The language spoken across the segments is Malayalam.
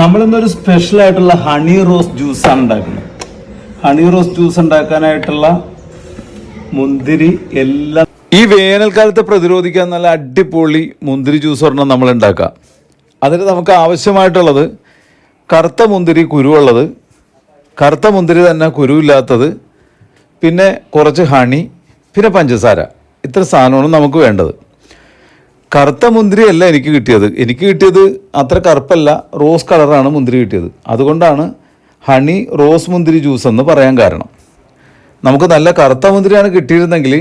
നമ്മളിന്നൊരു സ്പെഷ്യൽ ആയിട്ടുള്ള ഹണി റോസ് ജ്യൂസ് ആണ് ഉണ്ടാക്കുന്നത്. ഹണി റോസ് ജ്യൂസ് ഉണ്ടാക്കാനായിട്ടുള്ള മുന്തിരി എല്ലാം ഈ വേനൽക്കാലത്തെ പ്രതിരോധിക്കാൻ നല്ല അടിപൊളി മുന്തിരി ജ്യൂസ് ഒരെണ്ണം നമ്മൾ ഉണ്ടാക്കാം. അതിന് നമുക്ക് ആവശ്യമായിട്ടുള്ളത് കറുത്ത മുന്തിരി കുരുവുള്ളത് കറുത്ത മുന്തിരി തന്നെ കുരുവില്ലാത്തത് പിന്നെ കുറച്ച് ഹണി പിന്നെ പഞ്ചസാര. ഇത്ര സാധനമാണ് നമുക്ക് വേണ്ടത്. കറുത്ത മുന്തിരിയല്ല എനിക്ക് കിട്ടിയത്. എനിക്ക് കിട്ടിയത് അത്ര കറുപ്പല്ല റോസ് കളറാണ് മുന്തിരി കിട്ടിയത്. അതുകൊണ്ടാണ് ഹണി റോസ് മുന്തിരി ജ്യൂസ് എന്ന് പറയാൻ കാരണം. നമുക്ക് നല്ല കറുത്ത മുന്തിരിയാണ് കിട്ടിയിരുന്നെങ്കിൽ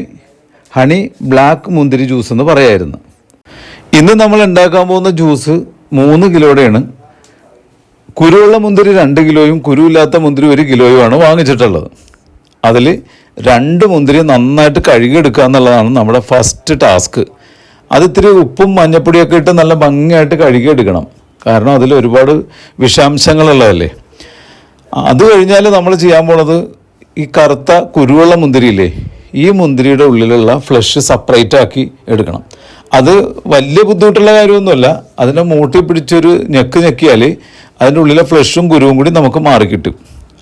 ഹണി ബ്ലാക്ക് മുന്തിരി ജ്യൂസ് എന്ന് പറയായിരുന്നു. ഇന്ന് നമ്മൾ ഉണ്ടാക്കാൻ പോകുന്ന ജ്യൂസ് മൂന്ന് കിലോയുടെയാണ്. കുരുവുള്ള മുന്തിരി രണ്ട് കിലോയും കുരുവില്ലാത്ത മുന്തിരി ഒരു കിലോയുമാണ് വാങ്ങിച്ചിട്ടുള്ളത്. അതിൽ രണ്ട് മുന്തിരി നന്നായിട്ട് കഴുകിയെടുക്കുക എന്നുള്ളതാണ് നമ്മുടെ ഫസ്റ്റ് ടാസ്ക് അത് ഇത്തിരി ഉപ്പും മഞ്ഞപ്പൊടിയൊക്കെ ഇട്ട് നല്ല ഭംഗിയായിട്ട് കഴുകിയെടുക്കണം. കാരണം അതിൽ ഒരുപാട് വിഷാംശങ്ങളുള്ളതല്ലേ. അത് കഴിഞ്ഞാൽ നമ്മൾ ചെയ്യാൻ പോണത് ഈ കറുത്ത കുരുവുള്ള മുന്തിരിയില്ലേ ഈ മുന്തിരിയുടെ ഉള്ളിലുള്ള ഫ്ലഷ് സെപ്പറേറ്റ് ആക്കി എടുക്കണം. അത് വലിയ ബുദ്ധിമുട്ടുള്ള കാര്യമൊന്നുമല്ല. അതിനെ മൂട്ടി പിടിച്ചൊരു ഞെക്ക് ഞെക്കിയാൽ അതിന്റെ ഉള്ളിലെ ഫ്ലഷും കുരുവും കൂടി നമുക്ക് മാറിക്കിട്ടും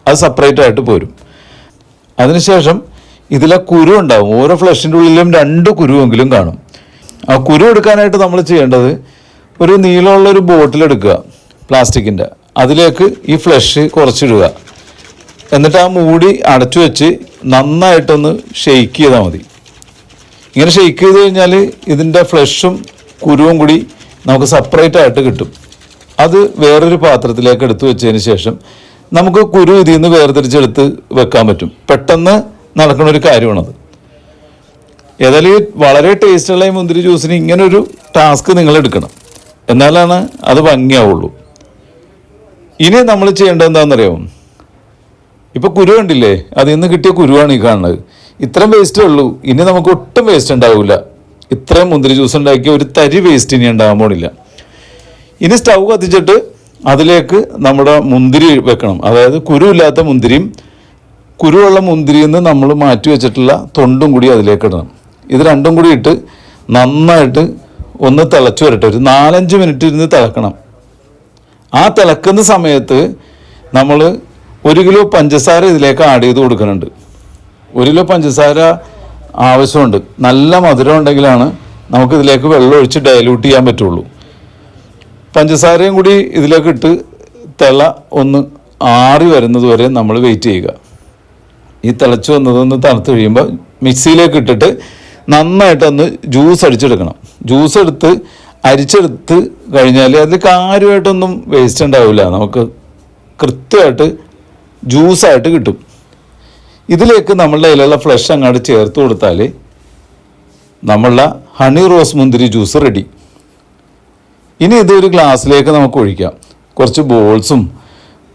അത് സെപ്പറേറ്റ് ആയിട്ട് പോരും. അതിനുശേഷം ഇതിലെ കുരു ഉണ്ടാവും. ഓരോ ഫ്ലഷിന്റെ ഉള്ളിലും രണ്ട് കുരുവെങ്കിലും കാണും. ആ കുരു എടുക്കാനായിട്ട് നമ്മൾ ചെയ്യേണ്ടത് ഒരു നീളമുള്ള ഒരു ബോട്ടിൽ എടുക്കുക പ്ലാസ്റ്റിക്കിന്റെ. അതിലേക്ക് ഈ ഫ്ലഷ് കുറച്ചിടുക. എന്നിട്ട് ആ മൂടി അടച്ചു വെച്ച് നന്നായിട്ടൊന്ന് ഷെയ്ക്ക് ചെയ്താൽ മതി. ഇങ്ങനെ ഷെയ്ക്ക് ചെയ്ത് കഴിഞ്ഞാൽ ഇതിന്റെ ഫ്ലഷും കുരുവും കൂടി നമുക്ക് സെപ്പറേറ്റ് ആയിട്ട് കിട്ടും. അത് വേറൊരു പാത്രത്തിലേക്ക് എടുത്തു വെച്ചതിന് ശേഷം നമുക്ക് കുരു ഇതിൽ നിന്ന് വേർതിരിച്ചെടുത്ത് വെക്കാൻ പറ്റും. പെട്ടെന്ന് നടക്കുന്ന ഒരു കാര്യമാണത്. ഏതായാലും വളരെ ടേസ്റ്റുള്ള ഈ മുന്തിരി ജ്യൂസിന് ഇങ്ങനൊരു ടാസ്ക് നിങ്ങൾ എടുക്കണം എന്നാലാണ് അത് ഭംഗിയാവുള്ളൂ. ഇനി നമ്മൾ ചെയ്യേണ്ടത് എന്താണെന്നറിയാമോ ഇപ്പം കുരു കണ്ടില്ലേ? അതിൽ നിന്ന് കിട്ടിയ കുരുവാണ് ഈ കാണുന്നത്. ഇത്രയും വേസ്റ്റേ ഉള്ളൂ. ഇനി നമുക്ക് ഒട്ടും വേസ്റ്റ് ഉണ്ടാവില്ല ഇത്രയും മുന്തിരി ജ്യൂസ് ഉണ്ടാക്കിയ ഒരു തരി വേസ്റ്റ് ഇനി ഉണ്ടാകാൻ പോണില്ല. ഇനി സ്റ്റൗ കത്തിച്ചിട്ട് അതിലേക്ക് നമ്മുടെ മുന്തിരി വെക്കണം. അതായത് കുരുവില്ലാത്ത മുന്തിരിയും കുരുവുള്ള മുന്തിരിയിൽ നിന്ന് നമ്മൾ മാറ്റി വെച്ചിട്ടുള്ള തൊണ്ടും കൂടി അതിലേക്ക് ഇടണം. ഇത് രണ്ടും കൂടി ഇട്ട് നന്നായിട്ട് ഒന്ന് തിളച്ചു വരട്ടെ. ഒരു നാലഞ്ച് മിനിറ്റ് ഇരുന്ന് തിളക്കണം. ആ തിളക്കുന്ന സമയത്ത് നമ്മൾ ഒരു കിലോ പഞ്ചസാര ഇതിലേക്ക് ആഡ് ചെയ്ത് കൊടുക്കുന്നുണ്ട്. ഒരു കിലോ പഞ്ചസാര ആവശ്യമുണ്ട്. നല്ല മധുരം ഉണ്ടെങ്കിലാണ് നമുക്ക് ഇതിലേക്ക് വെള്ളം ഒഴിച്ച് ഡയലൂട്ട് ചെയ്യാൻ പറ്റുള്ളൂ. പഞ്ചസാരയും കൂടി ഇതിലേക്ക് ഇട്ട് തിള ഒന്ന് ആറി വരുന്നത് വരെ നമ്മൾ വെയിറ്റ് ചെയ്യുക. ഈ തിളച്ച് വന്നതൊന്ന് തണുത്ത് കഴിയുമ്പോൾ മിക്സിയിലേക്ക് ഇട്ടിട്ട് നന്നായിട്ടൊന്ന് ജ്യൂസ് അടിച്ചെടുക്കണം. ജ്യൂസ് എടുത്ത് അരിച്ചെടുത്ത് കഴിഞ്ഞാൽ അതിൽ കാര്യമായിട്ടൊന്നും വേസ്റ്റ് ഉണ്ടാവില്ല. നമുക്ക് കൃത്യമായിട്ട് ജ്യൂസായിട്ട് കിട്ടും. ഇതിലേക്ക് നമ്മളുടെ കയ്യിലുള്ള ഫ്ലഷ് അങ്ങോട്ട് ചേർത്ത് കൊടുത്താൽ നമ്മളുടെ ഹണി റോസ് മുന്തിരി ജ്യൂസ് റെഡി ഇനി ഇത് ഒരു ഗ്ലാസ്സിലേക്ക് നമുക്ക് ഒഴിക്കാം. കുറച്ച് ബോൾസും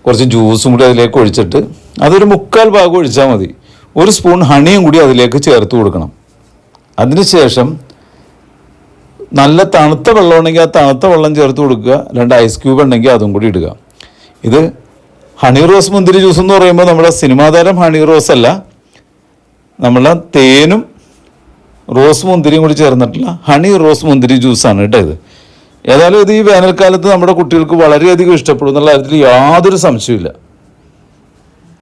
കുറച്ച് ജ്യൂസും കൂടി അതിലേക്ക് ഒഴിച്ചിട്ട് അതൊരു മുക്കാൽ ഭാഗം ഒഴിച്ചാൽ മതി. ഒരു സ്പൂൺ ഹണിയും കൂടി അതിലേക്ക് ചേർത്ത് കൊടുക്കണം. അതിനുശേഷം നല്ല തണുത്ത വെള്ളമുണ്ടെങ്കിൽ ആ തണുത്ത വെള്ളം ചേർത്ത് കൊടുക്കുക. രണ്ട് ഐസ് ക്യൂബ് ഉണ്ടെങ്കിൽ അതും കൂടി ഇടുക. ഇത് ഹണി റോസ് മുന്തിരി ജ്യൂസ് എന്ന് പറയുമ്പോൾ നമ്മുടെ സിനിമാ താരം ഹണി റോസ് അല്ല. നമ്മളെ തേനും റോസ് മുന്തിരിയും കൂടി ചേർന്നിട്ടുള്ള ഹണി റോസ് മുന്തിരി ജ്യൂസാണ് കേട്ടോ ഇത്. ഏതായാലും ഇത് ഈ വേനൽക്കാലത്ത് നമ്മുടെ കുട്ടികൾക്ക് വളരെയധികം ഇഷ്ടപ്പെടും എന്നുള്ള കാര്യത്തിൽ യാതൊരു സംശയമില്ല